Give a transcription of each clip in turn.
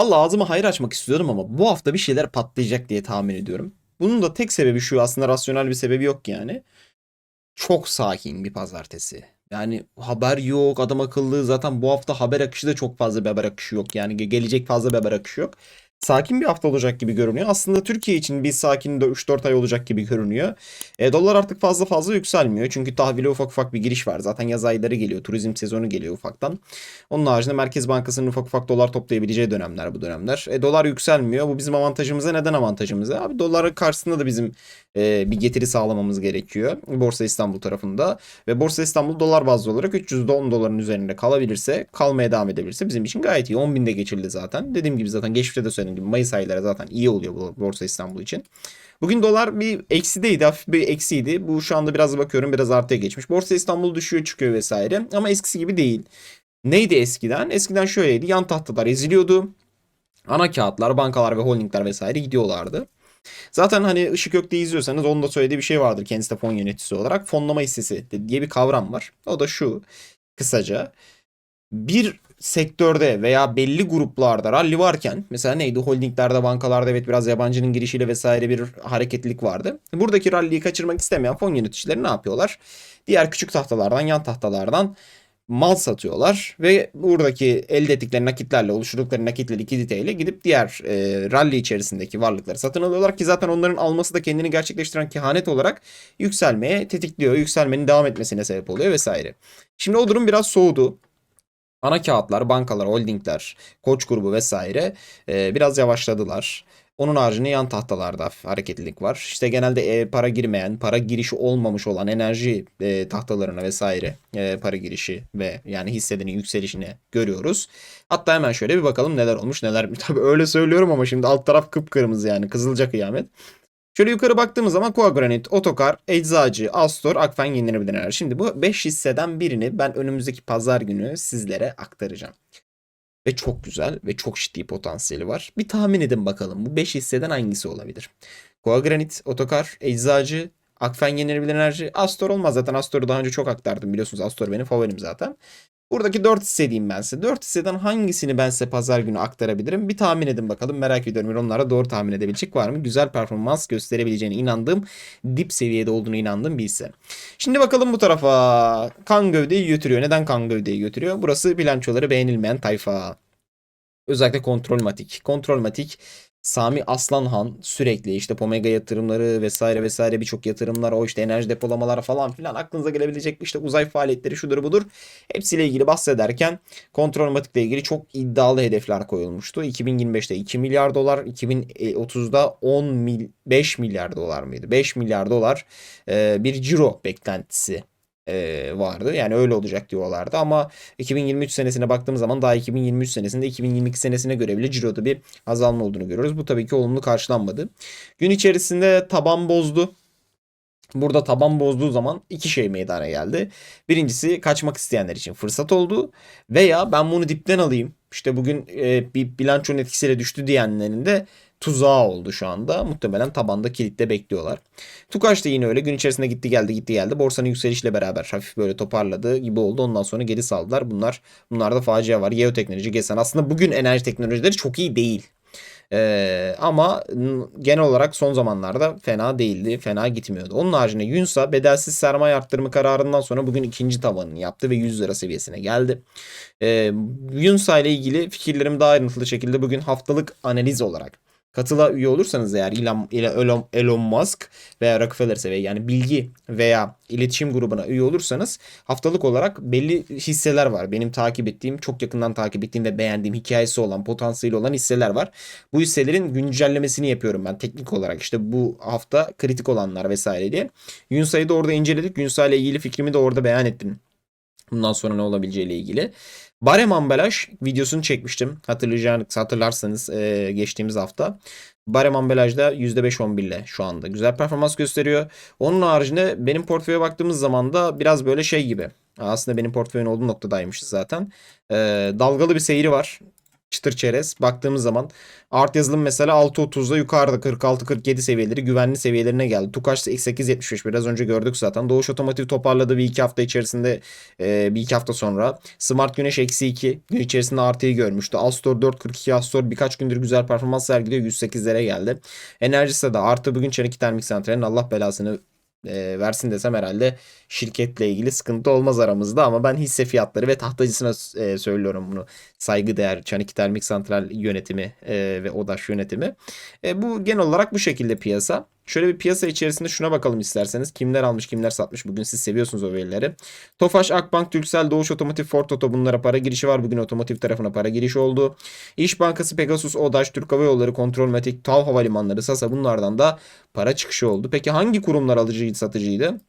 Vallahi ağzımı hayır açmak istiyordum ama bu hafta bir şeyler patlayacak diye tahmin ediyorum. Bunun da tek sebebi şu aslında rasyonel bir sebebi yok yani. Çok sakin bir pazartesi. Yani haber yok adam akıllı zaten bu hafta haber akışı da çok fazla bir haber akışı yok. Yani ge- gelecek fazla bir haber akışı yok. Sakin bir hafta olacak gibi görünüyor. Aslında Türkiye için bir sakin de 3-4 ay olacak gibi görünüyor. E, dolar artık fazla fazla yükselmiyor. Çünkü tahvile ufak ufak bir giriş var. Zaten yaz ayları geliyor. Turizm sezonu geliyor ufaktan. Onun haricinde Merkez Bankası'nın ufak ufak dolar toplayabileceği dönemler bu dönemler. E, dolar yükselmiyor. Bu bizim avantajımıza. Neden avantajımıza? Abi doların karşısında da bizim e, bir getiri sağlamamız gerekiyor. Borsa İstanbul tarafında. Ve Borsa İstanbul dolar bazlı olarak 310 doların üzerinde kalabilirse, kalmaya devam edebilirse bizim için gayet iyi. 10 binde geçildi zaten. Dediğim gibi zaten geçmişte de söylediğim gibi Mayıs ayları zaten iyi oluyor bu Borsa İstanbul için. Bugün dolar bir eksideydi, hafif bir eksiydi. Bu şu anda biraz bakıyorum biraz artıya geçmiş. Borsa İstanbul düşüyor çıkıyor vesaire ama eskisi gibi değil. Neydi eskiden? Eskiden şöyleydi. Yan tahtalar eziliyordu. Ana kağıtlar, bankalar ve holdingler vesaire gidiyorlardı. Zaten hani Işık Gök'te izliyorsanız onun da söylediği bir şey vardır kendisi de fon yöneticisi olarak. Fonlama hissesi diye bir kavram var. O da şu kısaca. Bir sektörde veya belli gruplarda rally varken mesela neydi holdinglerde bankalarda evet biraz yabancının girişiyle vesaire bir hareketlilik vardı. Buradaki rally'yi kaçırmak istemeyen fon yöneticileri ne yapıyorlar? Diğer küçük tahtalardan yan tahtalardan mal satıyorlar ve buradaki elde ettikleri nakitlerle oluşturdukları nakitli likiditeyle gidip diğer e, rally içerisindeki varlıkları satın alıyorlar ki zaten onların alması da kendini gerçekleştiren kehanet olarak yükselmeye tetikliyor. Yükselmenin devam etmesine sebep oluyor vesaire. Şimdi o durum biraz soğudu. Ana kağıtlar, bankalar, holdingler, koç grubu vesaire e, biraz yavaşladılar. Onun haricinde yan tahtalarda hareketlilik var. İşte genelde e, para girmeyen, para girişi olmamış olan enerji e, tahtalarına vesaire e, para girişi ve yani hisselerin yükselişini görüyoruz. Hatta hemen şöyle bir bakalım neler olmuş neler. Tabii öyle söylüyorum ama şimdi alt taraf kıpkırmızı yani kızılca kıyamet. Şöyle yukarı baktığımız zaman Koagranit, Otokar, Eczacı, Astor, Akfen yenilenebilir enerji. Şimdi bu 5 hisseden birini ben önümüzdeki pazar günü sizlere aktaracağım. Ve çok güzel ve çok ciddi potansiyeli var. Bir tahmin edin bakalım bu 5 hisseden hangisi olabilir? Koagranit, Otokar, Eczacı, Akfen yenilenebilir enerji. Astor olmaz zaten Astor'u daha önce çok aktardım biliyorsunuz Astor benim favorim zaten. Buradaki 4 hisse diyeyim ben size. 4 hisseden hangisini ben size pazar günü aktarabilirim? Bir tahmin edin bakalım. Merak ediyorum yorumlara doğru tahmin edebilecek var mı? Güzel performans gösterebileceğine inandığım, dip seviyede olduğunu inandığım bir hisse. Şimdi bakalım bu tarafa. Kan gövdeyi götürüyor. Neden kan gövdeyi götürüyor? Burası bilançoları beğenilmeyen tayfa. Özellikle kontrolmatik. Kontrolmatik Sami Aslanhan sürekli işte Pomega yatırımları vesaire vesaire birçok yatırımlar o işte enerji depolamalar falan filan aklınıza gelebilecek işte uzay faaliyetleri şudur budur hepsiyle ilgili bahsederken kontrolmatikle ilgili çok iddialı hedefler koyulmuştu. 2025'te 2 milyar dolar 2030'da 10 mil, 5 milyar dolar mıydı? 5 milyar dolar bir ciro beklentisi e, vardı. Yani öyle olacak diyorlardı ama 2023 senesine baktığımız zaman daha 2023 senesinde 2022 senesine göre bile ciroda bir azalma olduğunu görüyoruz. Bu tabii ki olumlu karşılanmadı. Gün içerisinde taban bozdu. Burada taban bozduğu zaman iki şey meydana geldi. Birincisi kaçmak isteyenler için fırsat oldu. Veya ben bunu dipten alayım. İşte bugün e, bir bilançonun etkisiyle düştü diyenlerin de tuzağı oldu şu anda. Muhtemelen tabanda kilitte bekliyorlar. Tukaş da yine öyle gün içerisinde gitti geldi gitti geldi. Borsanın yükselişle beraber hafif böyle toparladı gibi oldu. Ondan sonra geri saldılar. Bunlar bunlarda facia var. Geoteknoloji, GESAN. Aslında bugün enerji teknolojileri çok iyi değil. Ee, ama genel olarak son zamanlarda fena değildi. Fena gitmiyordu. Onun haricinde Yunsa bedelsiz sermaye arttırımı kararından sonra bugün ikinci tavanını yaptı ve 100 lira seviyesine geldi. Ee, Yunsa ile ilgili fikirlerim daha ayrıntılı şekilde bugün haftalık analiz olarak Katıla üye olursanız eğer Elon, Elon, Musk veya Rockefeller seviye yani bilgi veya iletişim grubuna üye olursanız haftalık olarak belli hisseler var. Benim takip ettiğim, çok yakından takip ettiğim ve beğendiğim hikayesi olan, potansiyeli olan hisseler var. Bu hisselerin güncellemesini yapıyorum ben teknik olarak. İşte bu hafta kritik olanlar vesaire diye. Yunsa'yı da orada inceledik. Yunsa ile ilgili fikrimi de orada beyan ettim. Bundan sonra ne olabileceğiyle ilgili. Barem ambalaj videosunu çekmiştim. Hatırlayacağınız, hatırlarsanız e, geçtiğimiz hafta. Barem ambalajda %5-11 ile şu anda güzel performans gösteriyor. Onun haricinde benim portföye baktığımız zaman da biraz böyle şey gibi. Aslında benim portföyün olduğu noktadaymış zaten. E, dalgalı bir seyri var. Çıtır çerez. Baktığımız zaman art yazılım mesela 6.30'da yukarıda 46-47 seviyeleri güvenli seviyelerine geldi. Tukaş 8.75 biraz önce gördük zaten. Doğuş Otomotiv toparladı bir iki hafta içerisinde e, bir iki hafta sonra. Smart Güneş eksi 2 gün içerisinde artıyı görmüştü. Alstor 4.42 Alstor birkaç gündür güzel performans sergiliyor 108'lere geldi. Enerjisi de artı bugün Çelik Termik Santral'in Allah belasını e, versin desem herhalde şirketle ilgili sıkıntı olmaz aramızda ama ben hisse fiyatları ve tahtacısına e, söylüyorum bunu. Saygıdeğer Çanik Termik Santral yönetimi e, ve ODAŞ yönetimi. E, bu genel olarak bu şekilde piyasa. Şöyle bir piyasa içerisinde şuna bakalım isterseniz. Kimler almış kimler satmış bugün siz seviyorsunuz o verileri. Tofaş, Akbank, Türksel, Doğuş Otomotiv, Ford Oto bunlara para girişi var. Bugün otomotiv tarafına para girişi oldu. İş Bankası, Pegasus, ODAŞ, Türk Hava Yolları, Kontrolmatik, TAV Havalimanları, SASA bunlardan da para çıkışı oldu. Peki hangi kurumlar alıcıydı satıcıydı?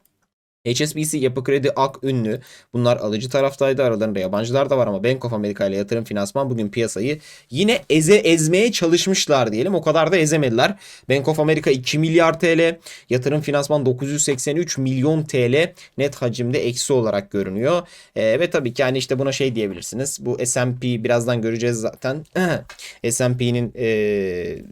HSBC, Yapı Kredi, Ak, Ünlü bunlar alıcı taraftaydı. Aralarında yabancılar da var ama Bank of America ile yatırım finansman bugün piyasayı yine eze ezmeye çalışmışlar diyelim. O kadar da ezemediler. Bank of America 2 milyar TL, yatırım finansman 983 milyon TL net hacimde eksi olarak görünüyor. Ee, ve tabii ki yani işte buna şey diyebilirsiniz. Bu S&P birazdan göreceğiz zaten. S&P'nin ee,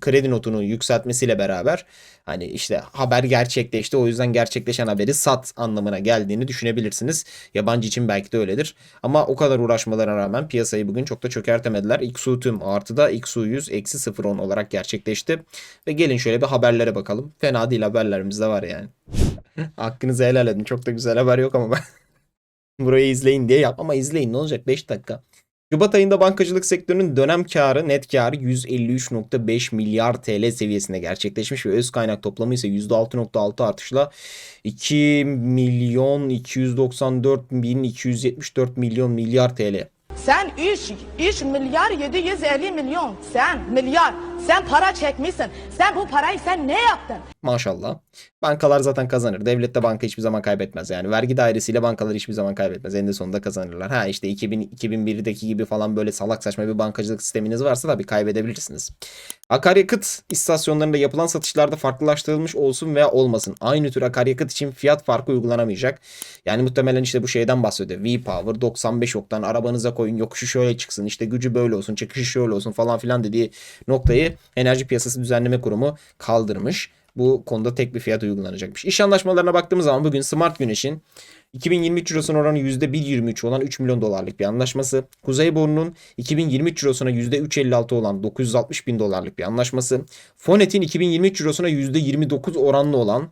kredi notunu yükseltmesiyle beraber hani işte haber gerçekleşti o yüzden gerçekleşen haberi sat anlamına geldiğini düşünebilirsiniz. Yabancı için belki de öyledir. Ama o kadar uğraşmalarına rağmen piyasayı bugün çok da çökertemediler. XU tüm artıda XU 100 eksi 0.10 olarak gerçekleşti. Ve gelin şöyle bir haberlere bakalım. Fena değil haberlerimiz de var yani. Hakkınızı helal edin. Çok da güzel haber yok ama ben burayı izleyin diye yap. Ama izleyin ne olacak 5 dakika. Şubat ayında bankacılık sektörünün dönem karı net karı 153.5 milyar TL seviyesinde gerçekleşmiş ve öz kaynak toplamı ise %6.6 artışla 2 milyon 294 bin 274 milyon milyar TL. Sen 3, 3 milyar 750 milyon. Sen milyar. Sen para çekmişsin. Sen bu parayı sen ne yaptın? Maşallah. Bankalar zaten kazanır. Devlet de banka hiçbir zaman kaybetmez. Yani vergi dairesiyle bankalar hiçbir zaman kaybetmez. Eninde sonunda kazanırlar. Ha işte 2000, 2001'deki gibi falan böyle salak saçma bir bankacılık sisteminiz varsa tabii kaybedebilirsiniz. Akaryakıt istasyonlarında yapılan satışlarda farklılaştırılmış olsun veya olmasın. Aynı tür akaryakıt için fiyat farkı uygulanamayacak. Yani muhtemelen işte bu şeyden bahsediyor. V-Power 95 oktan arabanıza koyun yokuşu şöyle çıksın işte gücü böyle olsun çıkışı şöyle olsun falan filan dediği noktayı Enerji Piyasası Düzenleme Kurumu kaldırmış. Bu konuda tek bir fiyat uygulanacakmış. İş anlaşmalarına baktığımız zaman bugün Smart Güneş'in 2023 cirosunun oranı %1.23 olan 3 milyon dolarlık bir anlaşması. Kuzeyburnu'nun 2023 cirosuna %3.56 olan 960 bin dolarlık bir anlaşması. Fonet'in 2023 cirosuna %29 oranlı olan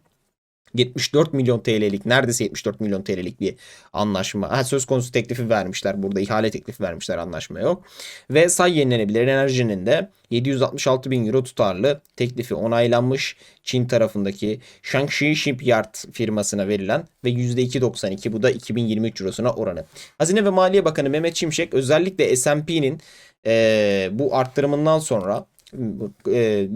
74 milyon TL'lik neredeyse 74 milyon TL'lik bir anlaşma. Ha, söz konusu teklifi vermişler. Burada ihale teklifi vermişler anlaşma yok. Ve say yenilenebilir enerjinin de 766 bin euro tutarlı teklifi onaylanmış. Çin tarafındaki Shangxi Shipyard firmasına verilen ve %2.92 bu da 2023 eurosuna oranı. Hazine ve Maliye Bakanı Mehmet Şimşek özellikle S&P'nin e, bu arttırımından sonra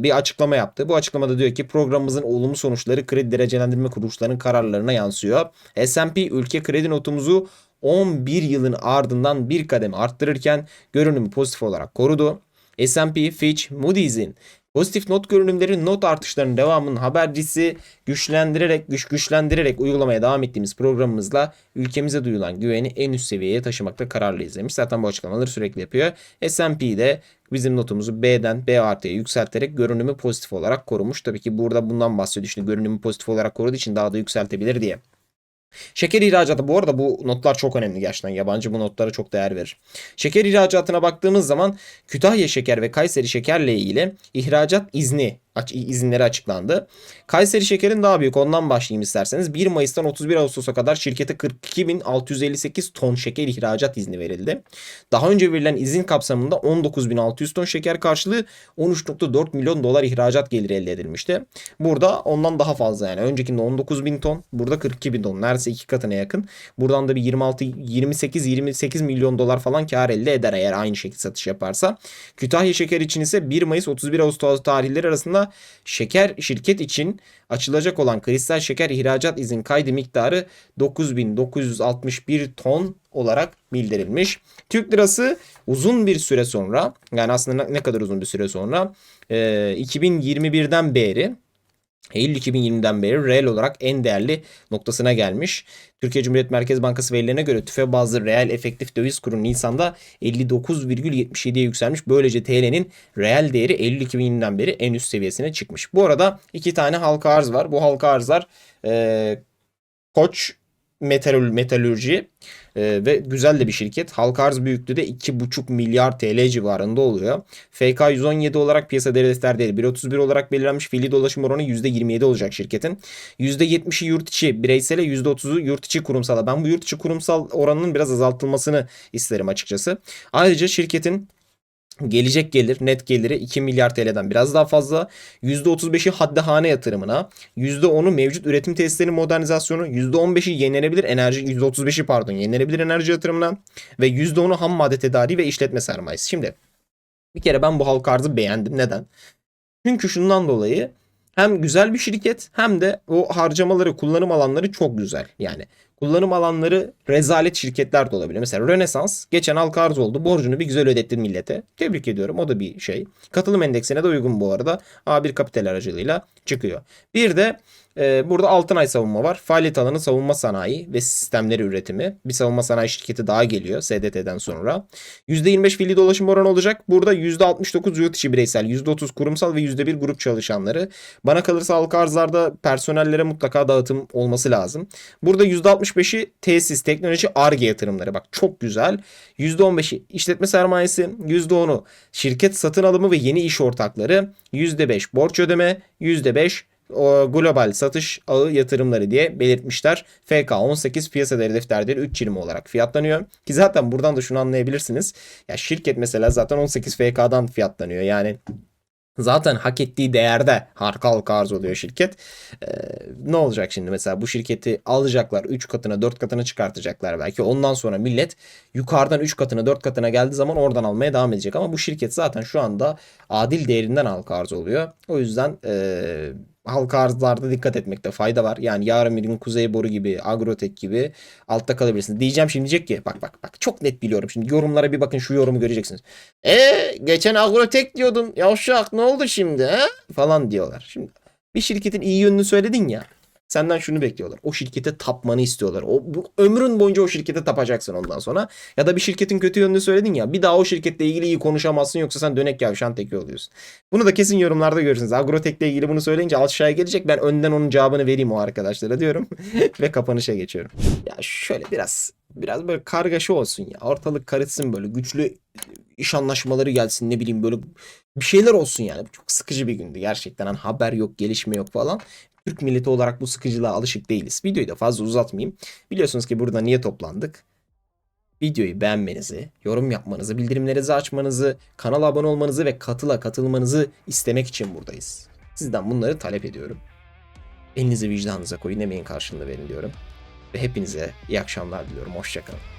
bir açıklama yaptı. Bu açıklamada diyor ki programımızın olumlu sonuçları kredi derecelendirme kuruluşlarının kararlarına yansıyor. S&P ülke kredi notumuzu 11 yılın ardından bir kademe arttırırken görünümü pozitif olarak korudu. S&P, Fitch, Moody's'in Pozitif not görünümleri not artışlarının devamının habercisi güçlendirerek güç güçlendirerek uygulamaya devam ettiğimiz programımızla ülkemize duyulan güveni en üst seviyeye taşımakta kararlıyız demiş. Zaten bu açıklamaları sürekli yapıyor. S&P de bizim notumuzu B'den B artıya yükselterek görünümü pozitif olarak korumuş. Tabii ki burada bundan bahsediyor. Şimdi görünümü pozitif olarak koruduğu için daha da yükseltebilir diye. Şeker ihracatı bu arada bu notlar çok önemli gerçekten. Yabancı bu notlara çok değer verir. Şeker ihracatına baktığımız zaman Kütahya Şeker ve Kayseri Şekerle ilgili ihracat izni izinleri açıklandı. Kayseri Şeker'in daha büyük ondan başlayayım isterseniz. 1 Mayıs'tan 31 Ağustos'a kadar şirkete 42.658 ton şeker ihracat izni verildi. Daha önce verilen izin kapsamında 19.600 ton şeker karşılığı 13.4 milyon dolar ihracat geliri elde edilmişti. Burada ondan daha fazla yani. Öncekinde 19.000 ton, burada 42.000 ton. Neredeyse iki katına yakın. Buradan da bir 26 28 28 milyon dolar falan kar elde eder eğer aynı şekilde satış yaparsa. Kütahya Şeker için ise 1 Mayıs 31 Ağustos tarihleri arasında şeker şirket için açılacak olan kristal şeker ihracat izin kaydı miktarı 9961 ton olarak bildirilmiş. Türk lirası uzun bir süre sonra yani aslında ne kadar uzun bir süre sonra 2021'den beri Eylül 2020'den beri reel olarak en değerli noktasına gelmiş. Türkiye Cumhuriyet Merkez Bankası verilerine göre tüfe bazlı reel efektif döviz kuru Nisan'da 59,77'ye yükselmiş. Böylece TL'nin reel değeri Eylül 2020'den beri en üst seviyesine çıkmış. Bu arada iki tane halka arz var. Bu halka arzlar eee Koç Metalür, Metalürji e, ve güzel de bir şirket. Halka arz büyüklüğü de 2,5 milyar TL civarında oluyor. FK 117 olarak piyasa defter değeri 1.31 olarak belirlenmiş. Fiili dolaşım oranı %27 olacak şirketin. %70'i yurt içi bireysele %30'u yurt içi kurumsala. Ben bu yurt içi kurumsal oranının biraz azaltılmasını isterim açıkçası. Ayrıca şirketin Gelecek gelir, net geliri 2 milyar TL'den biraz daha fazla. %35'i haddehane yatırımına, %10'u mevcut üretim tesislerinin modernizasyonu, %15'i yenilenebilir enerji, %35'i pardon yenilenebilir enerji yatırımına ve %10'u ham madde tedariği ve işletme sermayesi. Şimdi bir kere ben bu halka arzı beğendim. Neden? Çünkü şundan dolayı hem güzel bir şirket hem de o harcamaları, kullanım alanları çok güzel. Yani kullanım alanları rezalet şirketler de olabilir. Mesela Rönesans geçen halka arz oldu. Borcunu bir güzel ödetti millete. Tebrik ediyorum. O da bir şey. Katılım endeksine de uygun bu arada. A1 kapital aracılığıyla çıkıyor. Bir de e, burada Altınay savunma var. Faaliyet alanı savunma sanayi ve sistemleri üretimi. Bir savunma sanayi şirketi daha geliyor SDT'den sonra. %25 fiili dolaşım oranı olacak. Burada %69 yurt içi bireysel, %30 kurumsal ve %1 grup çalışanları. Bana kalırsa halka arzlarda personellere mutlaka dağıtım olması lazım. Burada %65'i tesis, teknoloji, ARGE yatırımları. Bak çok güzel. %15'i işletme sermayesi, %10'u şirket satın alımı ve yeni iş ortakları, %5 borç ödeme, %5 o global satış ağı yatırımları diye belirtmişler. FK 18 piyasa değeri defterleri 3.20 olarak fiyatlanıyor. Ki zaten buradan da şunu anlayabilirsiniz. Ya şirket mesela zaten 18 FK'dan fiyatlanıyor. Yani Zaten hak ettiği değerde halka arz oluyor şirket. Ee, ne olacak şimdi mesela bu şirketi alacaklar 3 katına 4 katına çıkartacaklar belki. Ondan sonra millet yukarıdan 3 katına 4 katına geldiği zaman oradan almaya devam edecek. Ama bu şirket zaten şu anda adil değerinden halka arz oluyor. O yüzden ee, halka arzlarda dikkat etmekte fayda var. Yani yarın bir gün Kuzey Boru gibi, Agrotek gibi altta kalabilirsiniz. Diyeceğim şimdi diyecek ki bak bak bak çok net biliyorum. Şimdi yorumlara bir bakın şu yorumu göreceksiniz. E geçen Agrotek diyordun. Yavşak ne oldu şimdi he? Falan diyorlar. Şimdi bir şirketin iyi yönünü söyledin ya. Senden şunu bekliyorlar. O şirkete tapmanı istiyorlar. O bu, ömrün boyunca o şirkete tapacaksın ondan sonra. Ya da bir şirketin kötü yönünü söyledin ya. Bir daha o şirketle ilgili iyi konuşamazsın yoksa sen dönek yavşan teki oluyorsun. Bunu da kesin yorumlarda görürsünüz. Agrotek'le ilgili bunu söyleyince aşağıya gelecek. Ben önden onun cevabını vereyim o arkadaşlara diyorum. Ve kapanışa geçiyorum. Ya şöyle biraz biraz böyle kargaşa olsun ya. Ortalık karışsın böyle güçlü iş anlaşmaları gelsin ne bileyim böyle bir şeyler olsun yani. Çok sıkıcı bir gündü gerçekten. Hani haber yok, gelişme yok falan. Türk milleti olarak bu sıkıcılığa alışık değiliz. Videoyu da fazla uzatmayayım. Biliyorsunuz ki burada niye toplandık? Videoyu beğenmenizi, yorum yapmanızı, bildirimlerinizi açmanızı, kanala abone olmanızı ve katıla katılmanızı istemek için buradayız. Sizden bunları talep ediyorum. Elinizi vicdanınıza koyun, emeğin karşılığını verin diyorum. Ve hepinize iyi akşamlar diliyorum. Hoşçakalın.